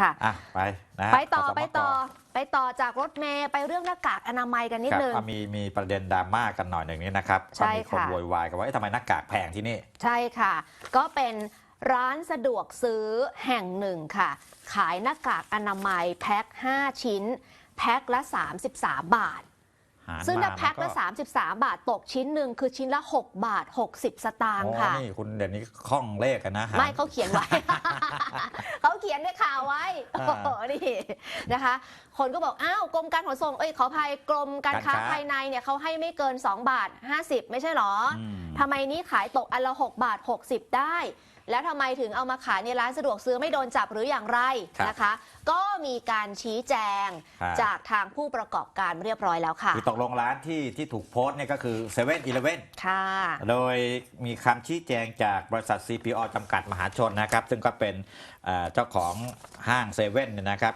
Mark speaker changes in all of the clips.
Speaker 1: ค่ะ
Speaker 2: อะไปนะฮะ
Speaker 1: ไปต่อ
Speaker 2: ขสมก
Speaker 1: ไปต่อไปต่อจากรถเมย์ไปเรื่องหน้ากากอนามัยกันนิด
Speaker 2: ครับ
Speaker 1: นึง
Speaker 2: อะมีมีประเด็นดราม่ากันหน่อยหนึ่งนี้นะครับ
Speaker 1: ใช่
Speaker 2: ก็มีคน
Speaker 1: ค่ะ
Speaker 2: โวยวายกันว่าเอ๊ะทำไมหน้ากากแพงที่นี่
Speaker 1: ใช่ค่ะ ก็เป็นร้านสะดวกซื้อแห่งหนึ่งค่ะ ขายหน้ากากอนามัยแพ็ค 5 ชิ้น แพ็คละ 33 บาท
Speaker 2: หาร
Speaker 1: ซึ่งถ้า
Speaker 2: มา
Speaker 1: แพ็ค
Speaker 2: มัน
Speaker 1: ละ33 บาทตกชิ้นหนึ่งคือชิ้นละ 6 บาท 60 สตางค์
Speaker 2: โอ้
Speaker 1: ค่ะ
Speaker 2: นี่คุณเด่นนี้คล่องเลขกันนะหาร
Speaker 1: ไม่เขาเขียนไว้ เขาเขียนในข่าวไว้
Speaker 2: อ่า
Speaker 1: โอ้โห นี่นะคะ คนก็บอก อ้าวกรมการขนส่งเอ้ยขออภัยกรมการค้า
Speaker 2: การค้า
Speaker 1: ภายในเนี่ยเขาให้ไม่เกิน 2 บาท 50 ไม่ใช่หรอ
Speaker 2: อืม
Speaker 1: ทำไมนี้ขายตกอันละ 6 บาท 60 ได้ แล้วทำไมถึงเอามาขายในร้านสะดวกซื้อไม่โดนจับหรืออย่างไร
Speaker 2: ครับ
Speaker 1: นะคะ ก็มีการชี้แจง
Speaker 2: ครับ
Speaker 1: จากทางผู้ประกอบการเรียบร้อยแล้วค่ะ
Speaker 2: คือตกลงร้านที่ที่ถูกโพสต์เนี่ยก็คือ7 e เ e ่ e อ
Speaker 1: ค่ะ
Speaker 2: โดยมีคำชี้แจงจากบริษัท CPO จำกัดมหาชนนะครับ ซึ่งก็เป็นเอ่อเจ้าของห้างเซเว่นเนี่ยนะครับ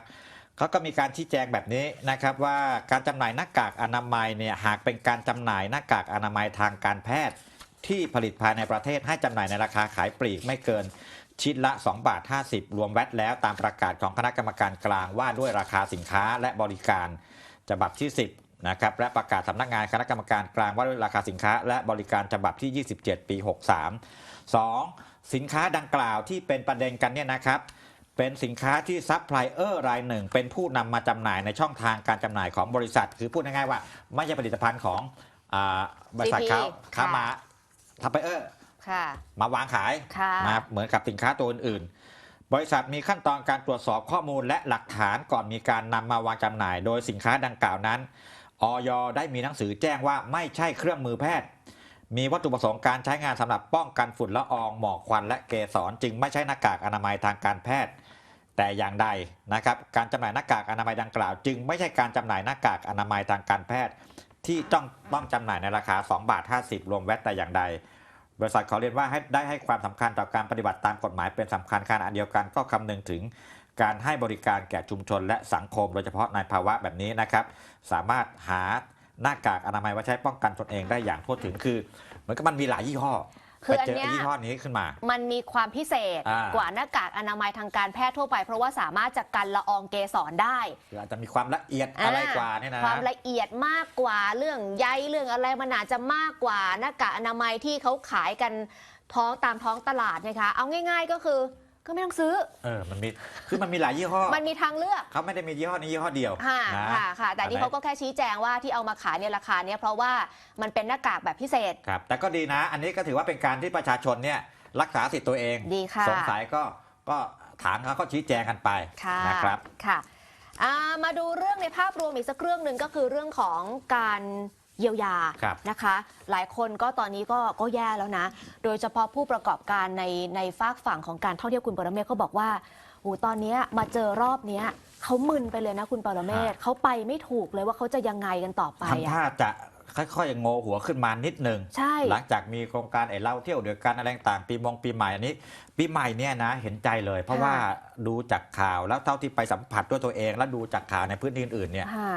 Speaker 2: เขาก็มีการชี้แจงแบบนี้นะครับว่าการจำหน่ายหน้ากากอนามัยเนี่ยหากเป็นการจำหน่ายหน้ากากอนามัยทางการแพทย์ ที่ผลิตภายในประเทศให้จำหน่ายในราคาขายปลีกไม่เกินชิ้นละ 2 บาท 50 รวมแวตแล้วตามประกาศของคณะกรรมการกลางว่าด้วยราคาสินค้าและบริการฉบับที่ 10 นะครับ และประกาศสำนักงานคณะกรรมการกลางว่าด้วยราคาสินค้า และบริการฉบับที่ 27 ปี 63 2. สินค้าดังกล่าวที่เป็นประเด็นกันเนี่ยนะครับ เป็นสินค้าที่ซัพพลายเออร์รายหนึ่ง เป็นผู้นำมาจำหน่ายในช่องทางการจำหน่ายของบริษัท คือพูดง่ายๆว่า ไม่ใช่ผลิตภัณฑ์ของอาบริษัท
Speaker 1: CP
Speaker 2: เขาเขา
Speaker 1: ค่ะ
Speaker 2: มา ซัพพลายเออร์
Speaker 1: ค่ะ
Speaker 2: มาวางขาย
Speaker 1: ค่ะ
Speaker 2: นะครับเหมือนกับสินค้าตัวอื่นๆ บริษัทมีขั้นตอนการตรวจสอบข้อมูลและหลักฐานก่อนมีการนำมาวางจำหน่าย โดยสินค้าดังกล่าวนั้นออยได้มีหนังสือแจ้งว่าไม่ใช่เครื่องมือแพทย์ มีวัตถุประสงค์การใช้งานสำหรับป้องกันฝุ่นละอองหมอกควันและเกสรจึงไม่ใช่หน้ากากอนามัยทางการแพทย์แต่อย่างใดนะครับ การจำหน่ายหน้ากากอนามัยดังกล่าว จึงไม่ใช่การจำหน่ายหน้ากากอนามัยทางการแพทย์ ที่ต้องต้องจำหน่ายในราคา 2 บาท 50 รวมแวตแต่อย่างใด บริษัทขอเรียนว่าให้ได้ให้ความสำคัญต่อการปฏิบัติตามกฎหมายเป็นสำคัญขณะเดียวกันก็คำนึงถึงการให้บริการแก่ชุมชนและสังคม โดยเฉพาะในภาวะแบบนี้นะครับ สามารถหาหน้ากากอนามัยไว้ใช้ป้องกันตนเองได้อย่างทั่วถึงคือ เหมือนกับมันมีหลายยี่ห้อ
Speaker 1: คือ
Speaker 2: ไป
Speaker 1: อัน
Speaker 2: เจอ
Speaker 1: เนี้ย
Speaker 2: ยี่ห้อนี้ขึ้นมา
Speaker 1: มันมีความพิเศษ
Speaker 2: อ่าก
Speaker 1: กว่าหน้ากากอนามัยทางการแพทย์ทั่วไป เพราะว่าสามารถจะกันละอองเกสรได้
Speaker 2: คืออาจจะมีความละเอียดอะไรกว่าเนี่ยนะ
Speaker 1: ความละเอียดมากกว่าเรื่องใยเรื่องอะไรมันอาจจะมากกว่าหน้ากากอนามัยที่เขาขายกันท้องตามท้องตลาดนะคะเอาง่าย ๆ ก็คือ ก็ไม่ต้องซื้อ
Speaker 2: เออมันมีคือมันมีหลายยี่ห้อ
Speaker 1: มันมีทางเลือก
Speaker 2: เขาไม่ได้มียี่ห้อนี้ยี่ห้อเดียว
Speaker 1: ค่ะ
Speaker 2: นะ
Speaker 1: ค่ะค่ะ แต่นี่เขาก็แค่ชี้แจงว่าที่เอามาขายในราคาเนี้ยเพราะว่ามันเป็นหน้ากากแบบพิเศษ
Speaker 2: ครับแต่ก็ดีนะ อันนี้ก็ถือว่าเป็นการที่ประชาชนเนี่ยรักษาสิทธิ์ตัวเอง
Speaker 1: ดีค่ะ
Speaker 2: สงสัยก็ก็ถามเขาก็ชี้แจงกันไป
Speaker 1: ค่ะ
Speaker 2: นะครับ
Speaker 1: ค่ะอ่ามาดูเรื่องในภาพรวมอีกสักเรื่องหนึ่งก็คือเรื่องของการ เยียวยา
Speaker 2: ครับ
Speaker 1: นะคะ หลายคนก็ตอนนี้ก็ก็แย่แล้วนะ โดยเฉพาะผู้ประกอบการในในฝากฝั่งของการท่องเที่ยวคุณปรเมศเขาบอกว่าโอ้ตอนเนี้ยมาเจอรอบเนี้ยเขามึนไปเลยนะคุณปรเมศเขาไปไม่ถูกเลยว่าเขาจะยังไงกันต่อไป
Speaker 2: ทำท่า
Speaker 1: อะ
Speaker 2: จะ ค่อยๆโงอหัวขึ้นมานิดหนึ่ง
Speaker 1: ใช่
Speaker 2: หลังจากมีโครงการไอ้เราเที่ยวเดียวกันอะไรต่างปีมงปีใหม่อันนี้ ปีใหม่เนี่ยนะเห็นใจเลย เพราะว่าดูจากข่าวแล้วเท่าที่ไปสัมผัสด้วยตัวเอง แล้วดูจากข่าวในพื้นที่อื่นๆเนี่ย
Speaker 1: ค่ะ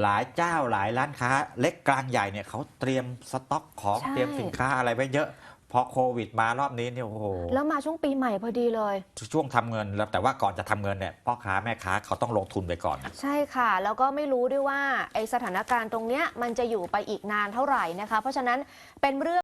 Speaker 2: หลายเจ้าหลายร้านค้า เล็กกลางใหญ่เนี่ยเขาเตรียมสต็อกของ
Speaker 1: ใช่
Speaker 2: เตรียมสินค้าอะไรไว้เยอะ พอโควิดมารอบนี้เนี่ยโอ้โห
Speaker 1: แล้วมาช่วงปีใหม่พอดีเลย
Speaker 2: ช่วงทำเงินแล้วแต่ว่าก่อนจะทำเงินเนี่ยพ่อค้าแม่ค้าเขาต้องลงทุนไปก่อนนะ
Speaker 1: ใช่ค่ะ แล้วก็ไม่รู้ด้วยว่าไอสถานการณ์ตรงเนี้ยมันจะอยู่ไปอีกนานเท่าไหร่นะคะ เพราะฉะนั้นเป็นเรื่อง